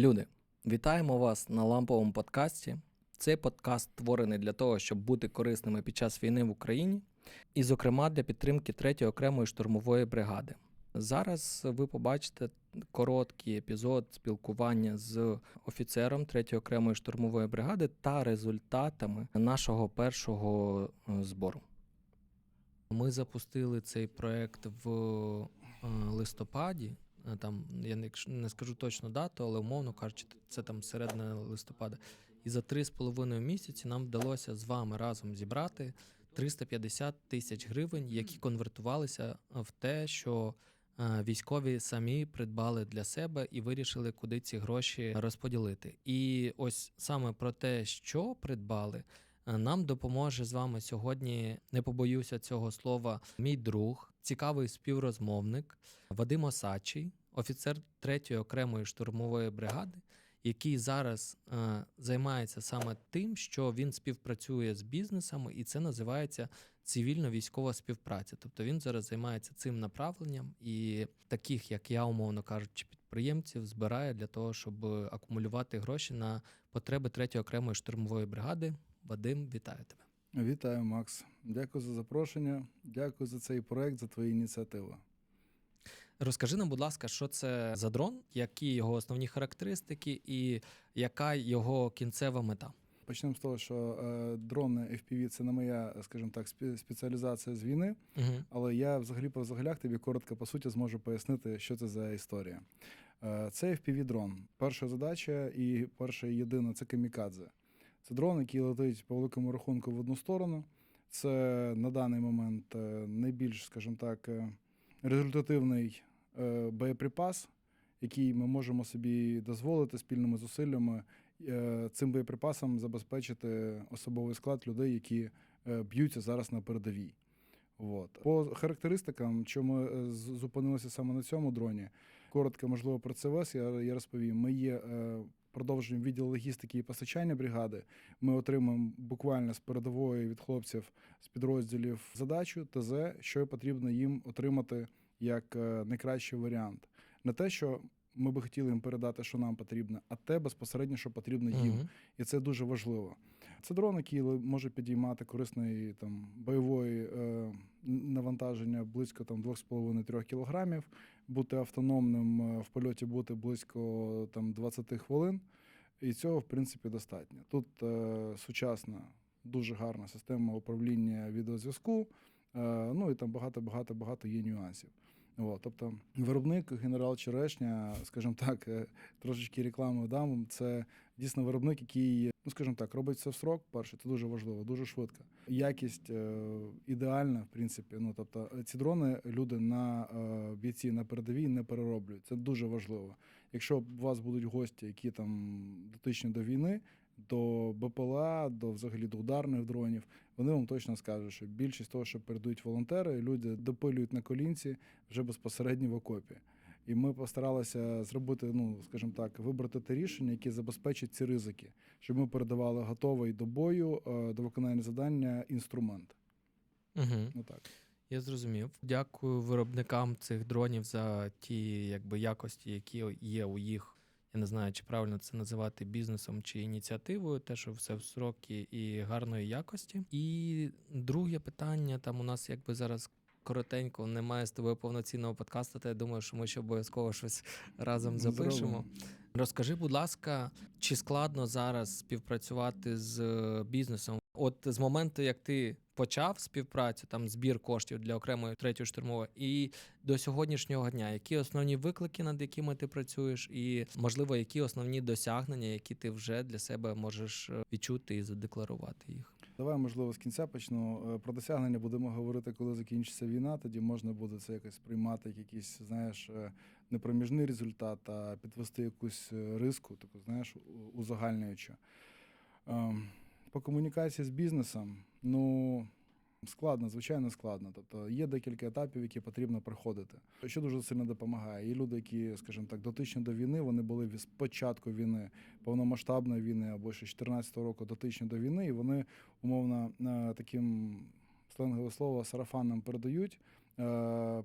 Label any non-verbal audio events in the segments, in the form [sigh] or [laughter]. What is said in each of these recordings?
Люди, вітаємо вас на ламповому подкасті. Цей подкаст створений для того, щоб бути корисними під час війни в Україні, і, зокрема, для підтримки 3-ї окремої штурмової бригади. Зараз ви побачите короткий епізод спілкування з офіцером 3-ї окремої штурмової бригади та результатами нашого першого е, збору. Ми запустили цей проект в е, листопаді. Е, Там я не, не скажу точно дату, але умовно кажучи, це там середина листопада. І за три з половиною місяці нам вдалося з вами разом зібрати 350 тисяч гривень, які конвертувалися в те, що е, військові самі придбали для себе і вирішили, куди ці гроші розподілити. І ось саме про те, що придбали, е, нам допоможе з вами сьогодні. Не побоюся цього слова. Мій друг, цікавий співрозмовник Вадим Осачий, офіцер 3-ї окремої штурмової бригади, який зараз е, займається саме тим, що він співпрацює з бізнесами, і це називається цивільно-військова співпраця. Тобто він зараз займається цим направленням і таких, як я, умовно кажучи, підприємців збирає для того, щоб акумулювати гроші на потреби 3-ї окремої штурмової бригади. Вадим, вітаю тебе. Вітаю, Макс. Дякую за запрошення. Дякую за цей проект, за твої ініціативи. Розкажи нам, будь ласка, що це за дрон, які його основні характеристики і яка його кінцева мета? Почнемо з того, що е, дрони FPV – це не моя, скажімо так, спеціалізація з війни, Угу. але я взагалі по взагалях тобі коротко по суті зможу пояснити, що це за історія. Е, це FPV дрон. Перша задача і перша і єдина це камікадзе. Це дрон, який летить по великому рахунку в одну сторону. Це на даний момент е, найбільш, скажімо так, е, результативний е, боєприпас, який ми можемо собі дозволити спільними зусиллями цим боєприпасом забезпечити особовий склад людей, які б'ються зараз на передовій. От. По характеристикам, чому зупинилися саме на цьому дроні, коротко, можливо, про ЦВС я, я розповім. Ми є продовжуємо відділ логістики і постачання бригади. Ми отримуємо буквально з передової від хлопців з підрозділів задачу, ТЗ, що потрібно їм отримати як е, найкращий варіант. Не те, що ми би хотіли їм передати, що нам потрібно, а те безпосередньо, що потрібно їм. Угу. І це дуже важливо. Це дрон, який може підіймати корисної там бойової е, навантаження близько там 2,5-3 кілограмів, бути автономним е, в польоті бути близько там 20 хвилин. І цього, в принципі, достатньо. Тут е, сучасна, дуже гарна система управління відеозв'язку. Е, ну і там багато, багато, багато є нюансів. От, тобто, виробник генерал Черешня, скажімо так, е, трошечки реклами дам. Це дійсно виробник, який, ну скажімо так, робить все в срок. Перше, це дуже важливо, дуже швидко. Якість е, ідеальна, в принципі. Ну тобто, ці дрони люди на е, бійці на передовій не перероблюють. Це дуже важливо. Якщо у вас будуть гості, які там дотичні до війни, до БПЛА, до взагалі до ударних дронів, вони вам точно скажуть, що більшість того, що передають волонтери, люди допилюють на колінці вже безпосередньо в окопі. І ми постаралися зробити, ну скажімо так, вибрати те рішення, яке забезпечить ці ризики, щоб ми передавали готовий до бою, е, до виконання завдання інструмент. Угу. Ну так. Я зрозумів. Дякую виробникам цих дронів за ті якби, якості, які є у їх. Я не знаю, чи правильно це називати бізнесом чи ініціативою, те, що все в сроки і гарної якості. І друге питання: там у нас якби зараз коротенько немає з тобою повноцінного подкасту, то я думаю, що ми ще обов'язково щось разом запишемо. Зробимо. Розкажи, будь ласка, чи складно зараз співпрацювати з е, бізнесом? От з моменту, як ти почав співпрацю, там збір коштів для окремої третьої штурмової, і до сьогоднішнього дня, які основні виклики, над якими ти працюєш, і можливо, які основні досягнення, які ти вже для себе можеш е, відчути і задекларувати їх? Давай, можливо, з кінця почну. Е, Про досягнення будемо говорити, коли закінчиться війна. Тоді можна буде це якось приймати, як якийсь, знаєш, е, не проміжний результат, а підвести якусь риску, таку, знаєш, у- узагальнюючу. По комунікації з бізнесом, ну. Складно, звичайно, складно. Тобто є декілька етапів, які потрібно проходити. Що дуже сильно допомагає. Є люди, які, скажімо так, дотичні до війни, вони були від- початку війни, повномасштабної війни або ще з 14 року дотичні до війни, і вони умовно е, таким сленгове слово сарафанам передають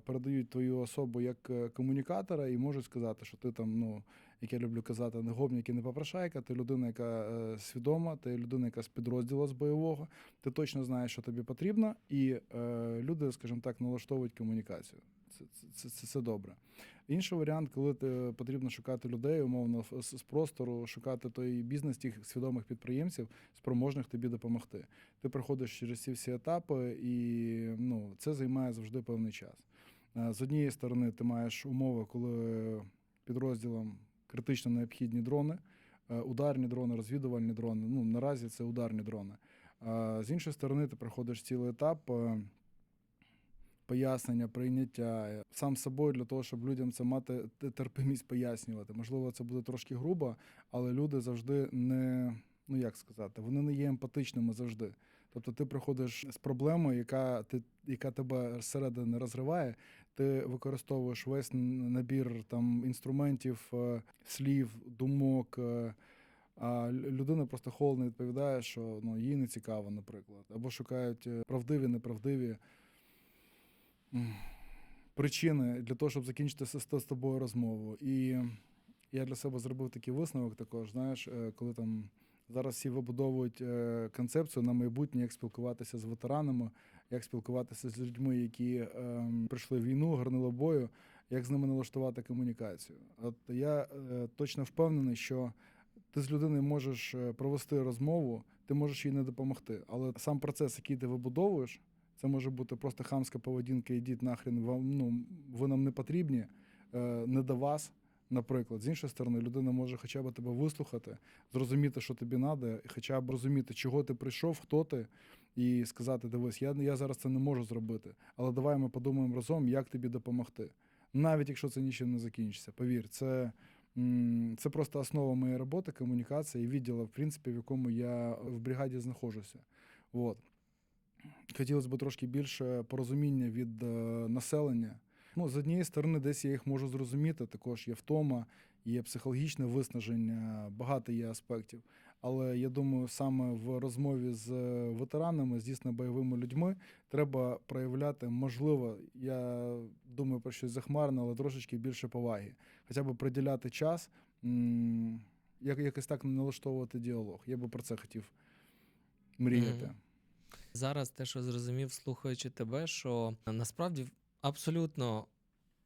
передають твою особу як е, комунікатора і можуть сказати, що ти там, ну, як я люблю казати, не гопник і не попрошайка, ти людина, яка е, свідома, ти людина, яка з підрозділу з бойового, ти точно знаєш, що тобі потрібно, і е, люди, скажімо так, налаштовують комунікацію. Це, це, це, це добре. Інший варіант, коли ти потрібно шукати людей, умовно, з, простору, шукати той бізнес тих свідомих підприємців, спроможних тобі допомогти. Ти проходиш через ці всі етапи, і ну, це займає завжди певний час. Е, З однієї сторони, ти маєш умови, коли підрозділам критично необхідні дрони, е, ударні дрони, розвідувальні дрони. Ну, наразі це ударні дрони. З іншої сторони, ти проходиш цілий етап е, пояснення, прийняття е, сам собою для того, щоб людям це мати терпимість пояснювати. Можливо, це буде трошки грубо, але люди завжди не, ну як сказати, вони не є емпатичними завжди. Тобто ти приходиш з проблемою, яка ти, яка тебе зсередини розриває, ти використовуєш весь набір там інструментів, е, слів, думок. е, А людина просто холодно відповідає, що ну, їй не цікаво, наприклад. Або шукають правдиві, неправдиві причини для того, щоб закінчити з, тобою розмову. І я для себе зробив такий висновок також, знаєш, е, коли там зараз всі вибудовують е, концепцію на майбутнє, як спілкуватися з ветеранами, як спілкуватися з людьми, які ем, пройшли війну, горнило бою, як з ними налаштувати комунікацію. От я е, точно впевнений, що ти з людиною можеш е, провести розмову, ти можеш їй не допомогти. Але сам процес, який ти вибудовуєш, це може бути просто хамська поведінка, ідіть нахрен, вам ну ви нам не потрібні, е, не до вас. Наприклад, з іншої сторони, людина може хоча б тебе вислухати, зрозуміти, що тобі треба, і хоча б розуміти, чого ти прийшов, хто ти, і сказати: дивись, я, я зараз це не можу зробити, але давай ми подумаємо разом, як тобі допомогти. Навіть якщо це нічим не закінчиться. Повір, це, це просто основа моєї роботи, комунікація і відділу, в принципі, в якому я в бригаді знаходжуся. От. Хотілося б трошки більше порозуміння від е, населення. Ну, з однієї сторони, десь я їх можу зрозуміти, також є втома, є психологічне виснаження, багато є аспектів. Але я думаю, саме в розмові з е, ветеранами, з дійсно бойовими людьми, треба проявляти, можливо, я думаю про щось захмарне, але трошечки більше поваги. Хоча б приділяти час, як, якось так налаштовувати діалог. Я би про це хотів мріяти. Зараз те, що зрозумів, слухаючи тебе, що насправді абсолютно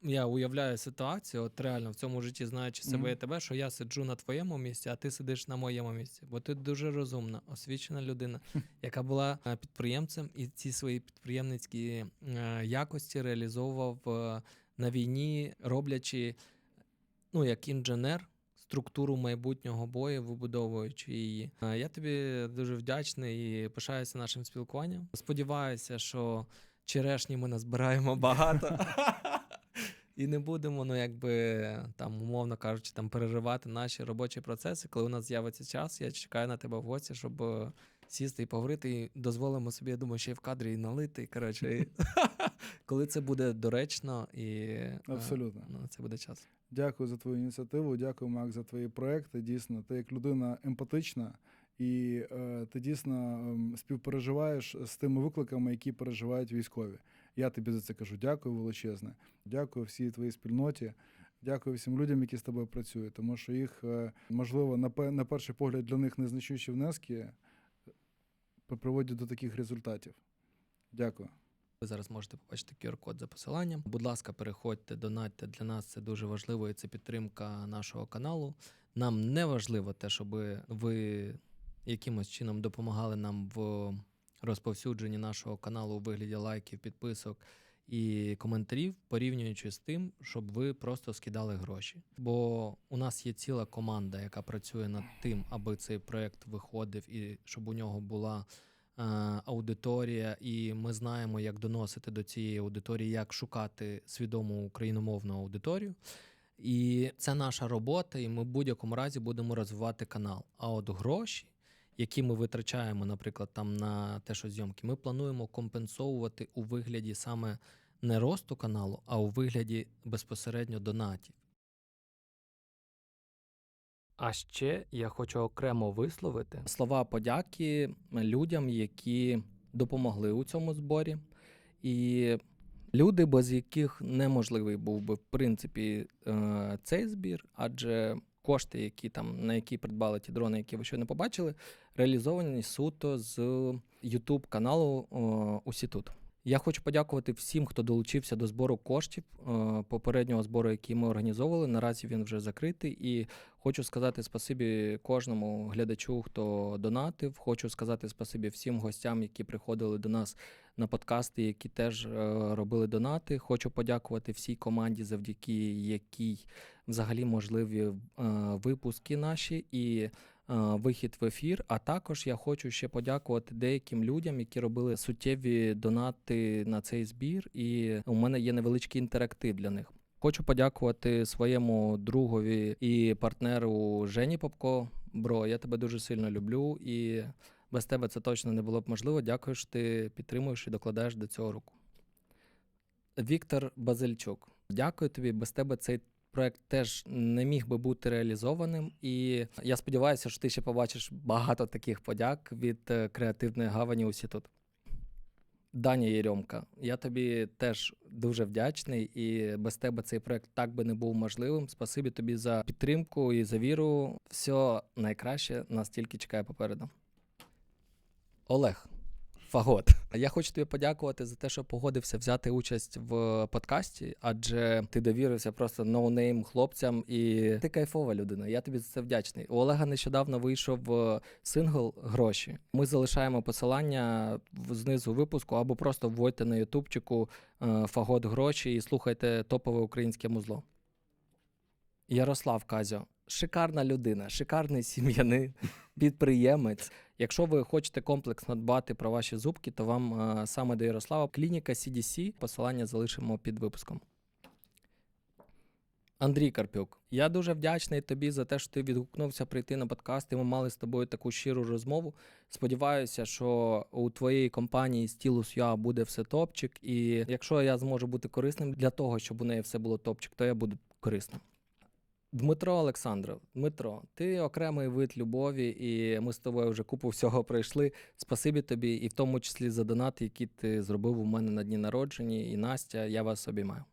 я уявляю ситуацію, от реально в цьому житті, знаючи себе Мгм. і тебе, що я сиджу на твоєму місці, а ти сидиш на моєму місці. Бо ти дуже розумна, освічена людина, яка була е, підприємцем і ці свої підприємницькі е, якості реалізовував е, на війні, роблячи ну, як інженер. Структуру майбутнього бою, вибудовуючи її. Е, Я тобі дуже вдячний і пишаюся нашим спілкуванням. Сподіваюся, що черешні ми назбираємо багато. І не будемо, ну якби там, умовно кажучи, там переривати наші робочі процеси. Коли у нас з'явиться час, я чекаю на тебе в гості, щоб е, сісти і поговорити. І дозволимо собі, я думаю, ще й в кадрі і налити. Коротше. Коли це буде доречно і е, Абсолютно. ну, це буде час. Дякую за твою ініціативу, дякую, Мак, за твої проекти. Дійсно, ти як людина емпатична, і е, ти дійсно ем, співпереживаєш з тими викликами, які переживають військові. Я тобі за це кажу. Дякую величезне. Дякую всій твоїй спільноті. Дякую всім людям, які з тобою працюють, тому що їх, е, можливо, на, на перший погляд для них незначущі внески е, приводять до таких результатів. Дякую. Ви зараз можете побачити QR-код за посиланням. Будь ласка, переходьте, донатьте. Для нас це дуже важливо, і це підтримка нашого каналу. Нам не важливо те, щоб ви якимось чином допомагали нам в розповсюдженні нашого каналу у вигляді лайків, підписок і коментарів, порівнюючи з тим, щоб ви просто скидали гроші. Бо у нас є ціла команда, яка працює над тим, аби цей проект виходив і щоб у нього була аудиторія, і ми знаємо, як доносити до цієї аудиторії, як шукати свідому україномовну аудиторію. І це наша робота, і ми в будь-якому разі будемо розвивати канал. А от гроші, які ми витрачаємо, наприклад, там на те, що зйомки, ми плануємо компенсовувати у вигляді саме не росту каналу, а у вигляді безпосередньо донатів. А ще я хочу окремо висловити слова подяки людям, які допомогли у цьому зборі. І Люди, без яких неможливий був би в принципі е, цей збір, адже кошти, які там на які придбали ті дрони, які ви щойно побачили, реалізовані суто з YouTube каналу е, Усі тут. Я хочу подякувати всім, хто долучився до збору коштів е, попереднього збору, який ми організовували. Наразі він вже закритий. І хочу сказати спасибі кожному глядачу, хто донатив. Хочу сказати спасибі всім гостям, які приходили до нас на подкасти, які теж е, робили донати. Хочу подякувати всій команді, завдяки якій взагалі можливі е, випуски наші і вихід в ефір. А також я хочу ще подякувати деяким людям, які робили суттєві донати на цей збір. І у мене є невеличкий інтерактив для них. Хочу подякувати своєму другові і партнеру Жені Попко. Бро, я тебе дуже сильно люблю і без тебе це точно не було б можливо. Дякую, що ти підтримуєш і докладаєш до цього руку. Віктор Базильчук, дякую тобі. Без тебе цей проект теж не міг би бути реалізованим. І я сподіваюся, що ти ще побачиш багато таких подяк від е, креативної гавані усі тут. Даня Єрьомка, я тобі теж дуже вдячний, і без тебе цей проект так би не був можливим. Спасибі тобі за підтримку і за віру. Все найкраще нас тільки чекає попереду. Олег. Фагот. Я хочу тобі подякувати за те, що погодився взяти участь в подкасті, адже ти довірився просто ноунейм хлопцям, і ти кайфова людина. Я тобі за це вдячний. У Олега нещодавно вийшов е, сингл гроші. Ми залишаємо посилання знизу випуску, або просто вводьте на ютубчику е, фагот гроші і слухайте топове українське музло. Ярослав Казьо, шикарна людина, шикарний [laughs] сім'янин, підприємець. Якщо ви хочете комплексно дбати про ваші зубки, то вам е, саме до Ярослава клініка CDC. Посилання залишимо під випуском. Андрій Карпюк, я дуже вдячний тобі за те, що ти відгукнувся прийти на подкаст. І ми мали з тобою таку щиру розмову. Сподіваюся, що у твоїй компанії Stylus UA буде все топчик. І якщо я зможу бути корисним для того, щоб у неї все було топчик, то я буду корисним. Дмитро Олександров, Дмитро, ти окремий вид любові, і ми з тобою вже купу всього пройшли. Спасибі тобі, і в тому числі за донат, який ти зробив у мене на дні народження, і Настя, я вас обіймаю.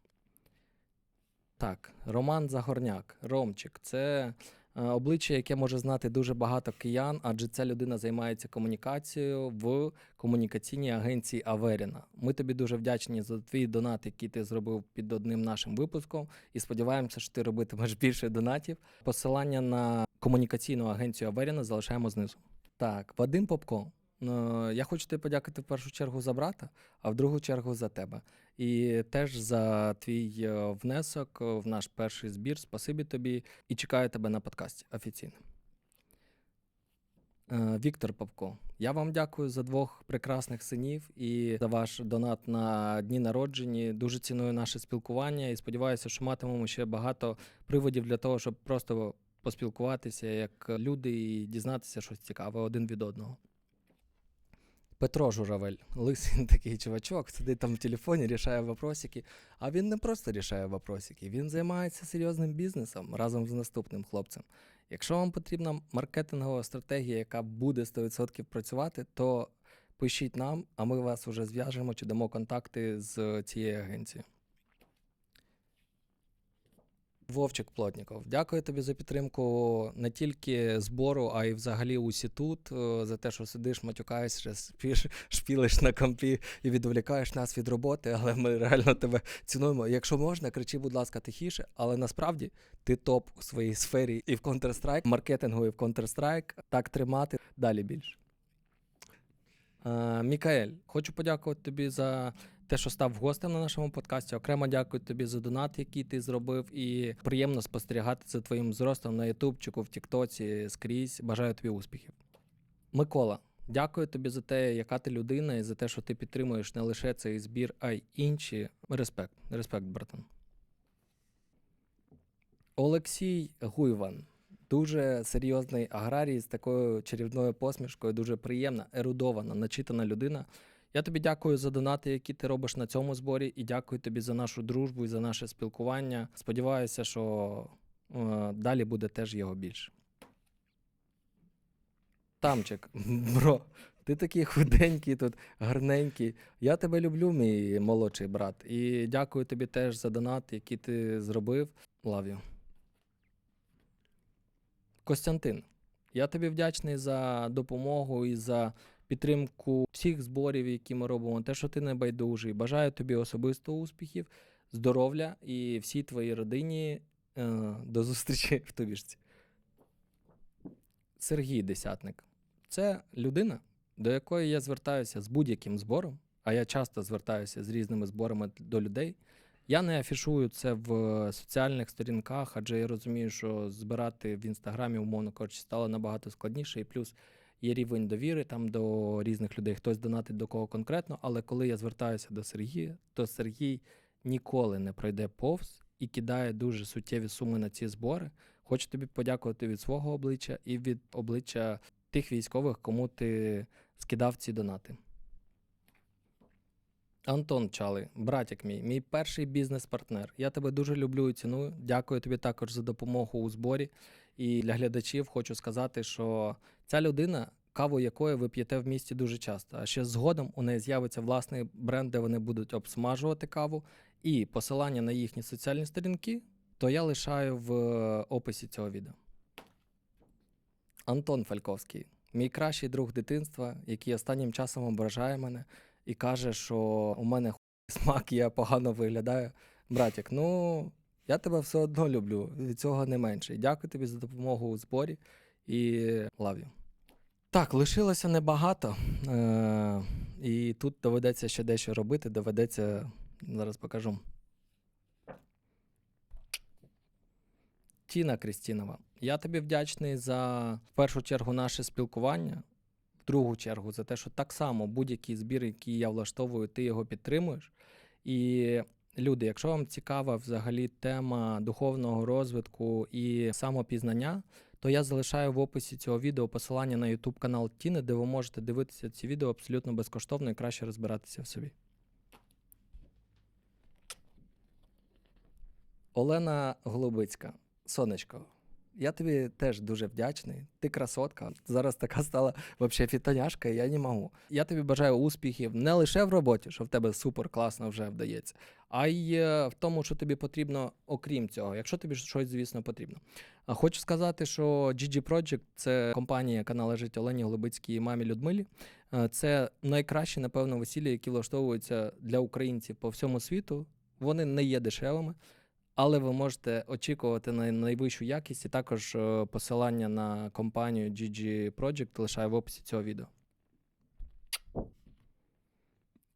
Так, Роман Загорняк, Ромчик, це обличчя, яке може знати дуже багато киян, адже ця людина займається комунікацією в комунікаційній агенції Аверіна. Ми тобі дуже вдячні за твій донат, який ти зробив під одним нашим випуском, і сподіваємося, що ти робитимеш [laughs] більше донатів. Посилання на комунікаційну агенцію Аверіна залишаємо знизу. Так, Вадим Попко. Е, Я хочу тобі подякувати в першу чергу за брата, а в другу чергу за тебе. І теж за твій е, внесок в наш перший збір. Спасибі тобі і чекаю тебе на подкасті офіційно. Е, Віктор Павко, я вам дякую за двох прекрасних синів і за ваш донат на дні народжені. Дуже ціную наше спілкування і сподіваюся, що матимемо ще багато приводів для того, щоб просто поспілкуватися як люди і дізнатися щось цікаве один від одного. Петро Журавель, лисий [laughs] такий чувачок, сидить там в телефоні, рішає вопросики. А він не просто рішає вопросики, він займається серйозним бізнесом разом з наступним хлопцем. Якщо вам потрібна маркетингова стратегія, яка буде 100% працювати, то пишіть нам, а ми вас уже зв'яжемо чи дамо контакти з цією агенцією. Вовчик Плотніков, дякую тобі за підтримку не тільки збору, а й взагалі усі тут, е, за те, що сидиш, матюкаєшся, спіш, шпілиш на компі і відволікаєш нас від роботи, але ми реально тебе цінуємо. Якщо можна, кричи, будь ласка, тихіше, але насправді ти топ у своїй сфері і в Counter-Strike, маркетингу, і в Counter-Strike. Так тримати далі більше. Е, Мікаель, хочу подякувати тобі за те, що став гостем на нашому подкасті. Окремо дякую тобі за донат, який ти зробив, і приємно спостерігати за твоїм зростом на Ютубчику, в Тіктоці, скрізь. Бажаю тобі успіхів. Микола, дякую тобі за те, яка ти людина, і за те, що ти підтримуєш не лише цей збір, а й інші. Респект, респект, братан. Олексій Гуйван. Дуже серйозний аграрій з такою чарівною посмішкою, дуже приємна, ерудована, начитана людина. Я тобі дякую за донати, які ти робиш на цьому зборі, і дякую тобі за нашу дружбу і за наше спілкування. Сподіваюся, що е, далі буде теж його більше. Тамчик, [laughs] бро, Ти такий худенький тут, гарненький. Я тебе люблю, мій молодший брат. І дякую тобі теж за донат, який ти зробив. Лав'ю. Костянтин, я тобі вдячний за допомогу і за підтримку всіх зборів, які ми робимо. Те, що ти не байдужий. Бажаю тобі особисто успіхів, здоров'я і всій твоїй родині. Е, до зустрічі в Тубішці. Сергій Десятник. Це людина, до якої я звертаюся з будь-яким збором, а я часто звертаюся з різними зборами до людей. Я не афішую це в соціальних сторінках, адже я розумію, що збирати в інстаграмі, умовно кажучи, стало набагато складніше, і плюс є рівень довіри там до різних людей. Хтось донатить до кого конкретно, але коли я звертаюся до Сергія, то Сергій ніколи не пройде повз і кидає дуже суттєві суми на ці збори. Хочу тобі подякувати від свого обличчя і від обличчя тих військових, кому ти скидав ці донати. Антон Чали, братик мій, мій перший бізнес-партнер. Я тебе дуже люблю і ціную. Дякую тобі також за допомогу у зборі. І для глядачів хочу сказати, що ця людина, каву якої ви п'єте в місті дуже часто. А ще згодом у неї з'явиться власний бренд, де вони будуть обсмажувати каву. І посилання на їхні соціальні сторінки, то я лишаю в е, описі цього відео. Антон Фальковський, мій кращий друг дитинства, який останнім часом ображає мене і каже, що у мене хуй [laughs] смак, я погано виглядаю. Братік, ну я тебе все одно люблю, від цього не менше. Дякую тобі за допомогу у зборі і лав'ю. Так, лишилося небагато. Е- і тут доведеться ще дещо робити. Доведеться, зараз покажу. Тіна Крістінова, я тобі вдячний за в першу чергу наше спілкування, другу чергу за те, що так само будь-який збір, який я влаштовую, ти його підтримуєш. І люди, якщо вам цікава взагалі тема духовного розвитку і самопізнання, то я залишаю в описі цього відео посилання на YouTube канал Тіни, де ви можете дивитися ці відео абсолютно безкоштовно і краще розбиратися в собі. Олена Голубицька, сонечко. Я тобі теж дуже вдячний. Ти красотка. Зараз така стала вообще фітоняшка, і я не можу. Я тобі бажаю успіхів не лише в роботі, що в тебе супер класно вже вдається, а й е, в тому, що тобі потрібно, окрім цього, якщо тобі щось, звісно, потрібно. Хочу сказати, що GG Project – це компанія, яка належить Олені Голубицькій і мамі Людмилі. Е, Це найкращі, напевно, весілля, які влаштовуються для українців по всьому світу. Вони не є дешевими але ви можете очікувати на найвищу якість і також е, посилання на компанію GG Project лишаю в описі цього відео.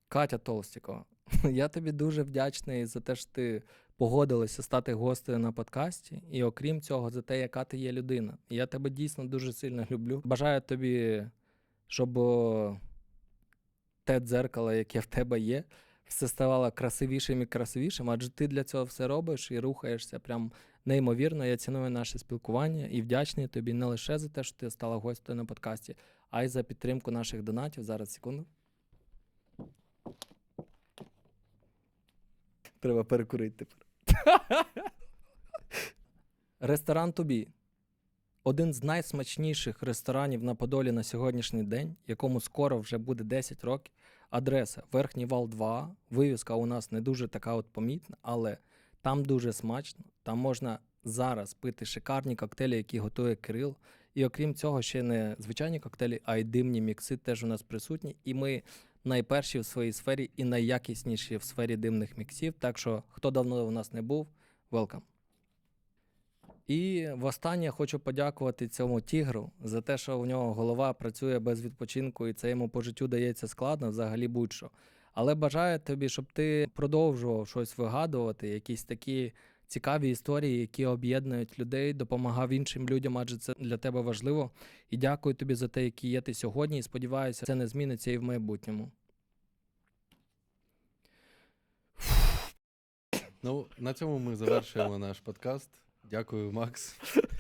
Катя Толстікова, [laughs] я тобі дуже вдячний за те, що ти погодилася стати гостею на подкасті, і окрім цього, за те, яка ти є людина. Я тебе дійсно дуже сильно люблю. Бажаю тобі, щоб те дзеркало, яке в тебе є, все ставало красивішим і красивішим, адже ти для цього все робиш і рухаєшся прям неймовірно. Я ціную наше спілкування і вдячний тобі не лише за те, що ти стала гостею на подкасті, а й за підтримку наших донатів. Зараз секунду. Треба перекурити тепер. [laughs] Ресторан Тобі. Один з найсмачніших ресторанів на Подолі на сьогоднішній день, якому скоро вже буде 10 років. Адреса Верхній вал 2. Вивіска у нас не дуже така от помітна, але там дуже смачно. Там можна зараз пити шикарні коктейлі, які готує Кирил. І окрім цього, ще не звичайні коктейлі, а й димні мікси теж у нас присутні. І ми найперші в своїй сфері і найякісніші в сфері димних міксів. Так що, хто давно у нас не був, welcome. І востаннє хочу подякувати цьому тігру за те, що у нього голова працює без відпочинку, і це йому по життю дається складно, взагалі будь-що. Але бажаю тобі, щоб ти продовжував щось вигадувати, якісь такі цікаві історії, які об'єднують людей, допомагав іншим людям, адже це для тебе важливо. І дякую тобі за те, який є ти сьогодні. І сподіваюся, це не зміниться і в майбутньому. Ну, на цьому ми завершуємо наш подкаст. Дякую, Макс. [laughs]